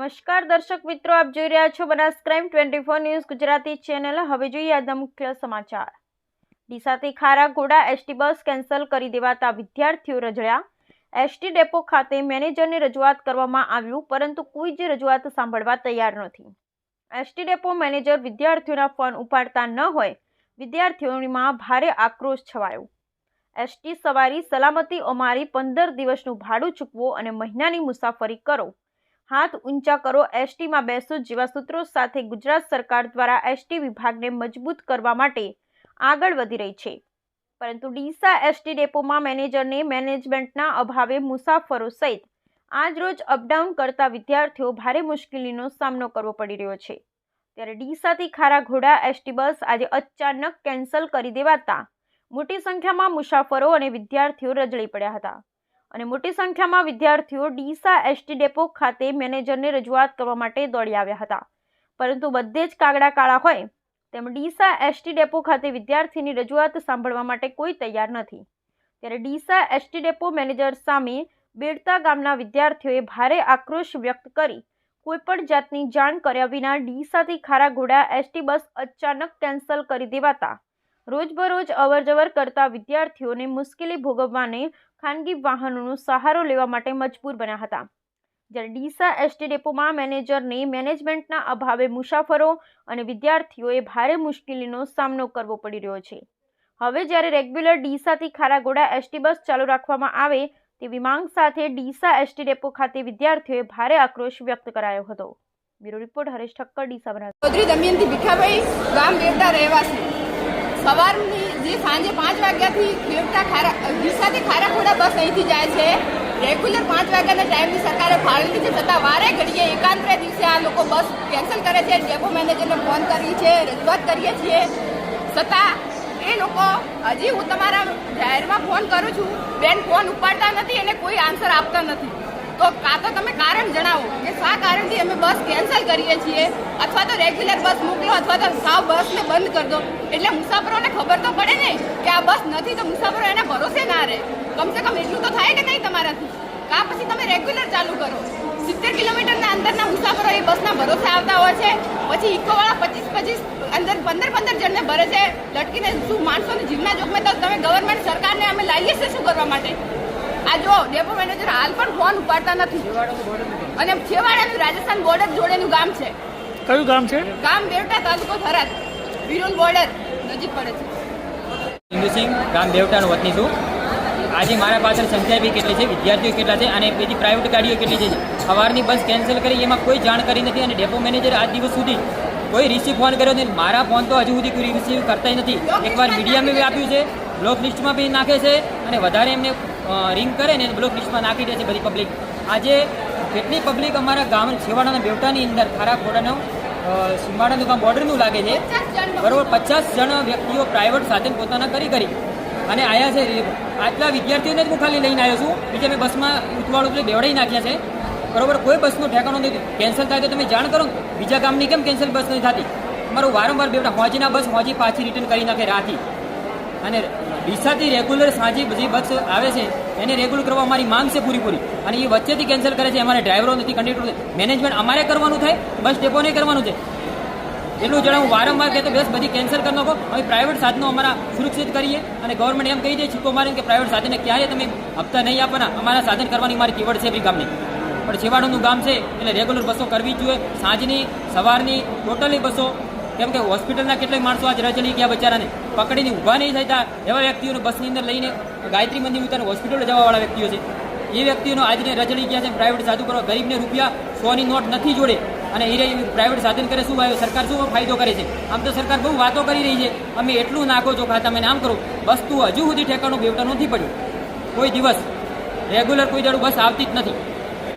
નમસ્કાર દર્શક મિત્રો, આપ જોઈ રહ્યા છો Banas crime twenty four news Gujarati channel. હવે જોઈએ આજના મુખ્ય સમાચાર. ડીસાથી ખારા ઘોડા એસટી બસ કેન્સલ કરી દેવાતા વિદ્યાર્થીઓ રજળ્યા. એસટી ડેપો ખાતે મેનેજરને રજૂઆત કરવામાં આવ્યું, પરંતુ કોઈ જ રજૂઆત સાંભળવા તૈયાર નથી. એસટી ડેપો મેનેજર વિદ્યાર્થીઓના ફોન ઉપાડતા ન હોય, વિદ્યાર્થીઓમાં ભારે આક્રોશ છવાયો. એસટી સવારી સલામતી અમારી પંદર દિવસનું ભાડું ચૂકવો અને મહિનાની મુસાફરી કરો. હાથ ઊંચા કરો. એસટીમાં બેસો. જેવા સૂત્રો સાથે ગુજરાત સરકાર દ્વારા એસટી વિભાગને મજબૂત કરવા માટે આગળ વધી રહી છે. પરંતુ ડીસા એસટી ડેપોમાં મેનેજરને મેનેજમેન્ટના અભાવે મુસાફરો સહિત આજરોજ અપડાઉન કરતા વિદ્યાર્થીઓ ભારે મુશ્કેલીનો સામનો કરવો પડી રહ્યો છે. ત્યારે ડીસાથી ખારા ઘોડા એસટી બસ આજે અચાનક કેન્સલ કરી દેવાતા મોટી સંખ્યામાં મુસાફરો અને વિદ્યાર્થીઓ રજળી પડ્યા હતા. અને મોટી સંખ્યામાં વિદ્યાર્થીઓ ડીસા એસટી ડેપો ખાતે મેનેજરને રજૂઆત કરવા માટે દોડી આવ્યા હતા. પરંતુ બધે જ કાગડા કાળા હોય, તેમ ડીસા એસટી ડેપો ખાતે વિદ્યાર્થીની રજૂઆત સાંભળવા માટે કોઈ તૈયાર નથી. ત્યારે ડીસા એસટી ડેપો મેનેજર સામે બેડતા ગામના વિદ્યાર્થીઓએ ભારે આક્રોશ વ્યક્ત કરી, કોઈપણ જાતની જાણ કર્યા વિના ડીસાથી ખારા ઘોડા એસટી બસ અચાનક કેન્સલ કરી દેવાતા. રોજબરોજ અવરજવર કરતા વિદ્યાર્થીઓને મુશ્કેલી ભોગવવાને ખાનગી વાહનોનો સહારો લેવા માટે મજબૂર બન્યા હતા. જ્યારે ડીસા એસટી ડેપોમાં મેનેજરને મેનેજમેન્ટના અભાવે મુસાફરો અને વિદ્યાર્થીઓએ ભારે મુશ્કેલીનો સામનો કરવો પડી રહ્યો છે. હવે જ્યારે રેગ્યુલર ડીસાથી ખારાગોડા એસટી બસ ચાલુ રાખવામાં આવે, તેવી માંગ સાથે ડીસા એસટી ડેપો ખાતે વિદ્યાર્થીઓએ ભારે આક્રોશ વ્યક્ત કરાયો હતો. બ્યુરો રિપોર્ટ હરેશ ઠક્કર, ડીસા બનાસ ચૌધરી દમયંતી ભીખાભાઈ ગામ બેવટા રહેવાસી. સવારની જે સાંજે પાંચ વાગ્યાથી ખેડતા ખારા ડીસાથી ખારાખોડા બસ અહીંથી જાય છે. રેગ્યુલર પાંચ વાગ્યાના ટાઈમની સરકારે ફાળવી છે છતાં વારે ઘડીએ એકાંતરે દિવસે આ લોકો બસ કેન્સલ કરે છે. ડેપો મેનેજરને ફોન કરીએ છીએ, રજૂઆત કરીએ છીએ. છતાં એ લોકો હજી હું તમારા જાહેરમાં ફોન કરું છું. બેન ફોન ઉપાડતા નથી અને કોઈ આન્સર આપતા નથી. તો કાં તો તમે કારણ જણાવો કે શા કારણથી અમે બસ કેન્સલ કરીએ છીએ? અથવા તો રેગ્યુલર બસ મોકલો અથવા તો સાવ બસને બંધ કરી દો. એટલે મુસાફરોને ખબર તો પડે ને કે આ બસ નથી તો મુસાફરો એના ભરોસે ના રહે. કમસે કમ એટલું તો થાય કે નહીં તમારાથી? કા પછી તમે રેગ્યુલર ચાલુ કરો. સિત્તેર કિલોમીટરના અંદરના મુસાફરો એ બસના ભરોસે આવતા હોય છે. પછી ઇકોવાળા પચીસ પચીસ અંદર પંદર પંદર જણને ભરે છે. લટકીને શું માણસોની જીવના જોખમે તો તમે ગવર્મેન્ટ સરકારને અમે લાવીએ છીએ શું કરવા માટે? આ જો ડેપો મેનેજર હાલ પણ ફોન ઉપાડતા નથી. અને છેવાડાનું રાજસ્થાન બોર્ડર જોડેનું ગામ છે. કયું ગામ છે? ગામ બેવટા તાલુકો થરાદ. વિરોલ બોર્ડર નજીક પડે છે. ઇન્દુસિંહ ગામ દેવટાનો વતની છું. આજે મારા પાછળ સંખ્યા બી કેટલી છે વિદ્યાર્થીઓ કેટલા છે અને બીજી પ્રાઇવેટ ગાડીઓ કેટલી છે? સવારની બસ કેન્સલ કરી એમાં કોઈ જાણકારી નથી અને ડેપો મેનેજર આજ દિવસ સુધી કોઈ રિસીવ ફોન કર્યો નથી. મારા ફોન તો હજુ સુધી કોઈ રિસીવ કરતા નથી. એકવાર મીડિયામાં બી આપ્યું છે. બ્લોક લિસ્ટમાં બી નાખે છે અને વધારે એમને રિંગ કરે ને બ્લોક લિસ્ટમાં નાખી દે છે બધી પબ્લિક આજે કેટલી પબ્લિક અમારા ગામ છેવાડાના બેવટાની અંદર ખારા ખોડાનો સીમાડાનું ગામ બોર્ડરનું લાગે છે બરોબર પચાસ જણ વ્યક્તિઓ પ્રાઇવેટ સાધન પોતાના કરી કરી. અને આયા છે આટલા વિદ્યાર્થીઓને જ હું ખાલી લઈને આવ્યો છું. બીજે મેં બસમાં ઉતવાળું એટલે બેવડાઈ નાખ્યા છે. બરોબર કોઈ બસનું ઠેકાણો નથી. કેન્સલ થાય તો તમે જાણ કરો ને. બીજા ગામની કેમ કેન્સલ બસ નથી થતી? અમારું વારંવાર બેવડા હોજીના બસ હોજી પાછી રિટર્ન કરી નાખે રાખી અને ડીસાથી રેગ્યુલર સાંજે બધી બસ આવે છે, એને રેગ્યુલર કરવા અમારી માંગ છે પૂરીપૂરી. અને એ વચ્ચેથી કેન્સલ કરે છે, અમારે ડ્રાઈવરો નથી કંડક્ટર મેનેજમેન્ટ અમારે કરવાનું થાય બસ ડેપોને કરવાનું છે. એટલું જણાવું, વારંવાર કહેતો બસ બધી કેન્સલ કરી નાખો. અમે પ્રાઇવેટ સાધનો અમારા સુરક્ષિત કરીએ અને ગવર્મેન્ટ એમ કહી દે છીકો મારે કે પ્રાઇવેટ સાધનને ક્યારે તમે હપ્તા નહીં આપવાના. અમારા સાધન કરવાની મારી કીવડ છે બી ગામની. પણ છેવાડાનું ગામ છે, એટલે રેગ્યુલર બસો કરવી જોઈએ. સાંજની, સવારની ટોટલી બસો કેમ કે હોસ્પિટલના કેટલાય માણસો આજ રજળી ગયા બચારાને. પકડીને ઊભા નહીં થતા એવા વ્યક્તિઓને બસની અંદર લઈને ગાયત્રી મંદિર ઉતારે હોસ્પિટલ જવાવાળા વ્યક્તિઓ છે. એ વ્યક્તિઓનો આજને રજળી ગયા છે પ્રાઇવેટ સાધુ કરો ગરીબને રૂપિયા સોની નોટ નથી જોડે. અને એ પ્રાઇવેટ સાધન કરે શું સરકાર શું ફાયદો કરે છે? આમ તો સરકાર બહુ વાતો કરી રહી છે. અમે એટલું નાખો છો ખાતા મેં આમ બસ તું હજુ સુધી ઠેકાણું બેવટા નથી પડ્યું. કોઈ દિવસ રેગ્યુલર કોઈ દાડું બસ આવતી જ નથી.